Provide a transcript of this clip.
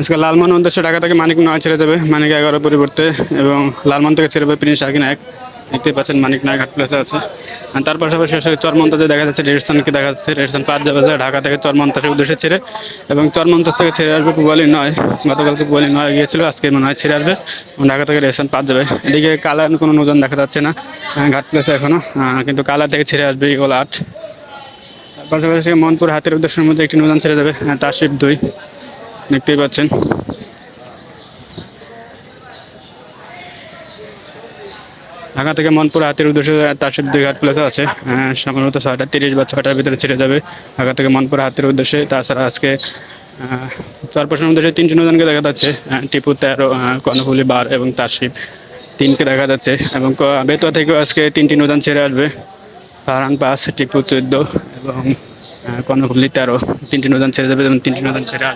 আজকে লালমোহন উদ্দেশ্যে ঢাকা থেকে মানিক নয় ছেড়ে যাবে মানিক এগারো পরিবর্তে এবং লালমোহন থেকে ছেড়ে যাবে প্রিন্স শাকিন এক। দেখতেই পাচ্ছেন মানিক নয় ঘাট প্লেসে আছে। আর তার পাশাপাশি আসলে চরমন্তাজে দেখা যাচ্ছে, রেডসনকে দেখা যাচ্ছে। রেডসন পাঁচ যাবে ঢাকা থেকে চরমন্তাজের উদ্দেশ্যে ছেড়ে এবং চরমন্তাজ থেকে ছেড়ে আসবে পুবালি নয়। গতকালকে পুবালি নয় গিয়েছিল, আজকে মনে হয় ছেড়ে আসবে। ঢাকা থেকে রেডসন পাঁচ যাবে। এদিকে কালার কোনো নজন দেখা যাচ্ছে না। ঘাট প্লেসে এখনও কিন্তু কালার থেকে ছেড়ে আসবে ইগোল আট। পাশাপাশি মনপুর হাতের উদ্দেশ্যের মধ্যে একটি নৌযান ছেড়ে যাবে তার শিপ দুই। দেখতেই পাচ্ছেন। ঢাকা থেকে মনপুর হাতের উদ্দেশ্যে তার শিপ দুই ঘাট প্লেসে আছে। আহ, সাধারণত ছয়টা তিরিশ বা ছয়টার ভিতরে ছেড়ে যাবে। ঢাকা থেকে মনপুর হাতের উদ্দেশ্যে তাছাড়া আজকে চার পার্সেন্ট উদ্দেশ্যে তিনটি নৌযানকে দেখা যাচ্ছে। আহ, টিপু তেরো কর্ণফুলি বার এবং শিপ তিনকে দেখা যাচ্ছে এবং বেতুয়া থেকেও আজকে তিনটি নৌযান ছেড়ে আসবে। ফারহান পাস টিপু চোদ্দ এবং কর্ণফুলি তেরো তিনটি নৌযান ছেড়ে যাবে এবং তিনটি নৌযান ছেড়ে